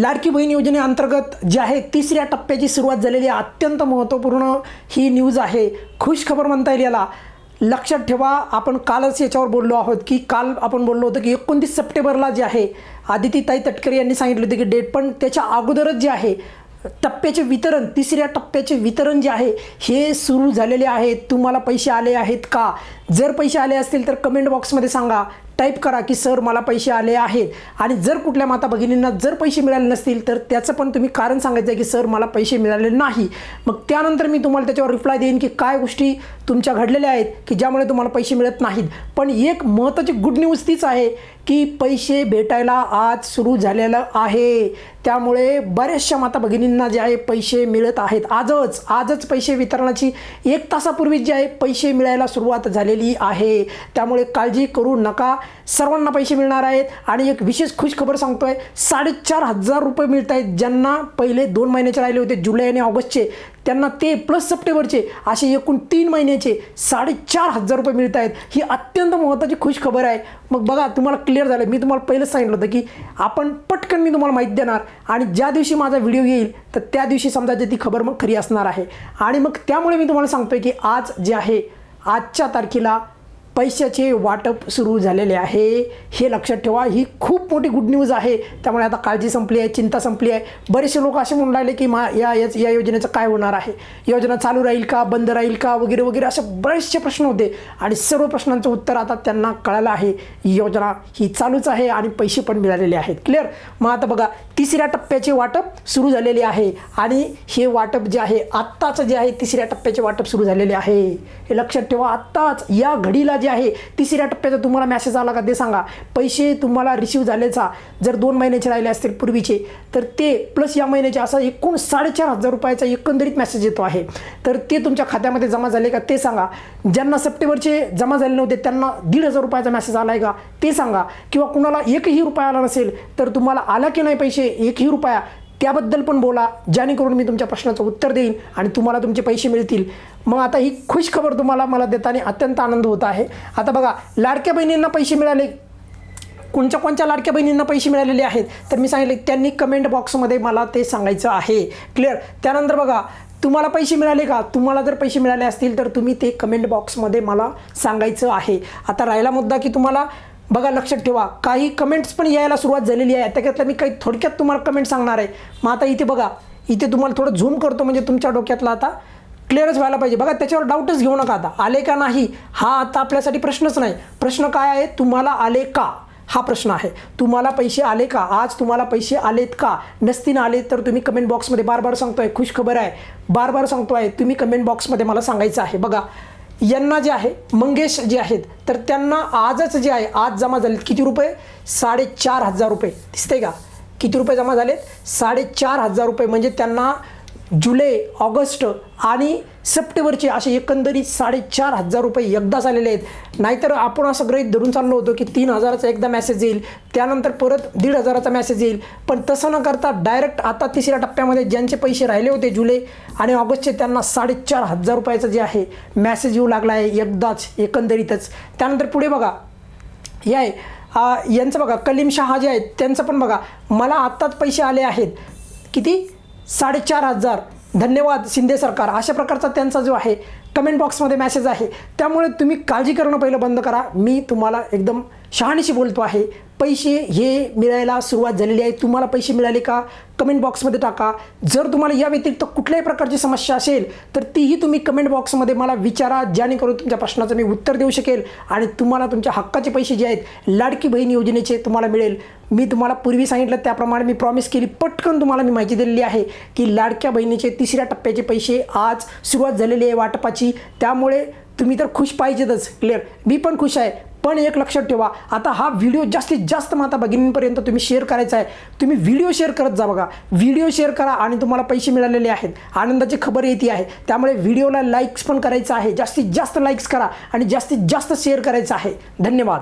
लाडकी बहीण योजनेअंतर्गत जे आहे तिसऱ्या टप्प्याची सुरुवात झालेली आहे. अत्यंत महत्त्वपूर्ण ही न्यूज आहे. खुश खबर म्हणता येईल याला. लक्षात ठेवा आपण कालच याच्यावर बोललो आहोत की काल आपण बोललो होतो की एकोणतीस सप्टेंबरला जे आहे आदितीताई तटकरे यांनी सांगितलं होतं की डेट पण त्याच्या अगोदरच जे आहे टप्प्याचे वितरण तिसऱ्या टप्प्याचे वितरण जे आहे हे सुरू झालेले आहे तुम्हाला पैसे आले आहेत का? जर पैसे आले असतील तर कमेंट बॉक्समध्ये सांगा. टाईप करा की सर मला पैसे आले आहेत. आणि जर कुठल्या माता भगिनींना जर पैसे मिळाले नसतील तर त्याचं पण तुम्ही कारण सांगायचं आहे की सर मला पैसे मिळाले नाही. मग त्यानंतर मी तुम्हाला त्याच्यावर रिप्लाय देईन की काय गोष्टी तुमच्या घडलेल्या आहेत की ज्यामुळे तुम्हाला पैसे मिळत नाहीत? पण एक महत्त्वाची गुड न्यूज तीच आहे की पैसे भेटायला आज सुरू झालेलं आहे. त्यामुळे बऱ्याचशा माता भगिनींना जे आहे पैसे मिळत आहेत. आजच आजच पैसे वितरणाची एक तासापूर्वीच जे आहे पैसे मिळायला सुरुवात झालेली आहे. त्यामुळे काळजी करू नका. सर्वांना पैसे मिळणार आहेत. आणि एक विशेष खुश खबर सांगतोय साडेचार हजार रुपये मिळत आहेत ज्यांना पहिले दोन महिन्याचे राहिले होते जुलै आणि ऑगस्टचे. त्यांना ते प्लस सप्टेंबरचे असे एकूण तीन महिन्याचे साडेचार हजार रुपये मिळत आहेत ही अत्यंत महत्त्वाची खुश खबर आहे. मग बघा तुम्हाला क्लिअर झालं. मी तुम्हाला पहिलंच सांगितलं होतं की आपण पटकन मी तुम्हाला माहिती देणार. आणि ज्या दिवशी माझा व्हिडिओ येईल तर त्या दिवशी समजायची ती खबर मग खरी असणार आहे. आणि मग त्यामुळे मी तुम्हाला सांगतोय की आज जे आहे आजच्या तारखेला पैशाचे वाटप सुरू झालेले आहे. हे लक्षात ठेवा ही खूप मोठी गुड न्यूज आहे. त्यामुळे आता काळजी संपली आहे चिंता संपली आहे. बरेचसे लोक असे म्हणून राहिले की मा या याच या योजनेचं काय होणार आहे? योजना चालू राहील का? बंद राहील का? वगैरे वगैरे असे बरेचसे प्रश्न होते. आणि सर्व प्रश्नांचं उत्तर आता त्यांना कळालं आहे. ही योजना ही चालूच आहे आणि पैसे पण मिळालेले आहेत. क्लिअर मग आता बघा तिसऱ्या टप्प्याचे वाटप सुरू झालेले आहे. आणि हे वाटप जे आहे आत्ताचं जे आहे तिसऱ्या टप्प्याचे वाटप सुरू झालेले आहे. हे लक्षात ठेवा आत्ताच या घडीला जे आहे. तिसऱ्या टप्प्याचा तुम्हाला मॅसेज आला का ते सांगा. पैसे तुम्हाला रिसीव झाल्याचा जर दोन महिन्याचे राहिले असतील पूर्वीचे तर ते प्लस या महिन्याचे असा एकूण साडेचार हजार रुपयाचा एकंदरीत मेसेज येतो आहे. तर ते तुमच्या खात्यामध्ये जमा झाले का ते सांगा. ज्यांना सप्टेंबरचे जमा झाले नव्हते त्यांना दीड हजार रुपयाचा मेसेज आला आहे का ते सांगा. किंवा कुणाला एकही रुपया आला नसेल तर तुम्हाला आला की नाही पैसे? एकही रुपया. त्याबद्दल पण बोला जेणेकरून मी तुमच्या प्रश्नाचं उत्तर देईन आणि तुम्हाला तुमचे पैसे मिळतील. मग आता ही खुश खबर तुम्हाला मला देताना अत्यंत आनंद होत आहे. आता बघा लाडक्या बहिणींना पैसे मिळाले. कोणत्या कोणत्या लाडक्या बहिणींना पैसे मिळालेले आहेत? तर मी सांगितले त्यांनी कमेंट बॉक्समध्ये मला ते सांगायचं आहे. क्लिअर त्यानंतर बघा तुम्हाला पैसे मिळाले का? तुम्हाला जर पैसे मिळाले असतील तर तुम्ही ते कमेंट बॉक्समध्ये मला सांगायचं आहे. आता राहिला मुद्दा की तुम्हाला बघा लक्षात ठेवा. काही कमेंट्स पण यायला सुरुवात झालेली आहे. त्याच्यातल्या मी काही थोडक्यात तुम्हाला कमेंट सांगणार आहे. मग आता इथे बघा. इथे तुम्हाला थोडं झूम करतो म्हणजे तुमच्या डोक्यातला आता क्लिअरच व्हायला पाहिजे. बघा त्याच्यावर डाऊटच घेऊ नका आता. आले का नाही? हा आता आपल्यासाठी प्रश्नच नाही. प्रश्न काय आहे तुम्हाला आले का? हा प्रश्न आहे. तुम्हाला पैसे आले का? आज तुम्हाला पैसे आलेत का? नसतील आले तर तुम्ही कमेंट बॉक्समध्ये बार बार सांगतोय. खुश खबर आहे. बार बार सांगतो आहे तुम्ही कमेंट बॉक्समध्ये मला सांगायचं आहे. बघा यांना जे आहे मंगेश जे आहेत तर त्यांना आजच जे आहे आज जमा झालेत किती रुपये? साडेचार हजार रुपये. दिसते का? किती रुपये जमा झालेत? साडेचार हजार रुपये. म्हणजे त्यांना जुलै ऑगस्ट आणि सप्टेंबरचे असे एकंदरीत साडेचार हजार रुपये एकदाच आलेले आहेत. नाहीतर आपण असं गृहित धरून चाललो होतो की तीन हजाराचा एकदा मेसेज येईल त्यानंतर परत दीड हजाराचा मेसेज येईल. पण तसं न करता डायरेक्ट आता तिसऱ्या टप्प्यामध्ये ज्यांचे पैसे राहिले होते जुलै आणि ऑगस्टचे त्यांना साडेचार हजार रुपयाचं जे आहे मॅसेज येऊ लागला आहे एकदाच एकंदरीतच. त्यानंतर पुढे बघा. हे आहे यांचं बघा कलीम शहा जे आहेत त्यांचं पण बघा. मला आत्ताच पैसे आले आहेत. किती? साडेचार हजार. धन्यवाद शिंदे सरकार. अशा प्रकारचा त्यांचा जो आहे कमेंट बॉक्समध्ये मॅसेज आहे. त्यामुळे तुम्ही काळजी करणं पहिलं बंद करा. मी तुम्हाला एकदम शहाणीशी बोलतो आहे. पैसे हे मिळायला सुरुवात झालेली आहे. तुम्हाला पैसे मिळाले का? कमेंट बॉक्समध्ये टाका. जर तुम्हाला या व्यतिरिक्त कुठल्याही प्रकारची समस्या असेल तर तीही तुम्ही कमेंट बॉक्समध्ये मला विचारा. जेणेकरून तुमच्या प्रश्नाचं मी उत्तर देऊ शकेल आणि तुम्हाला तुमच्या हक्काचे पैसे जे आहेत लाडकी बहीण योजनेचे तुम्हाला मिळेल. मी तुम्हाला पूर्वी सांगितलं त्याप्रमाणे मी प्रॉमिस केली. पटकन तुम्हाला मी माहिती दिलेली आहे की लाडक्या बहिणीचे तिसऱ्या टप्प्याचे पैसे आज सुरुवात झालेली आहे वाटपाची. त्यामुळे तुम्ही तर खुश पाहिजेतच. क्लिअर मी पण खुश आहे. पण एक लक्षात ठेवा आता हा व्हिडिओ जास्तीत जास्त माता भगिनींपर्यंत तुम्ही शेअर करायचा आहे. तुम्ही व्हिडिओ शेअर करत जा बघा. व्हिडिओ शेअर करा आणि तुम्हाला पैसे मिळालेले आहेत. आनंदाची खबर येते आहे. त्यामुळे व्हिडिओला लाईक्स पण करायचं आहे. जास्तीत जास्त लाईक्स करा आणि जास्तीत जास्त शेअर करायचं आहे. धन्यवाद.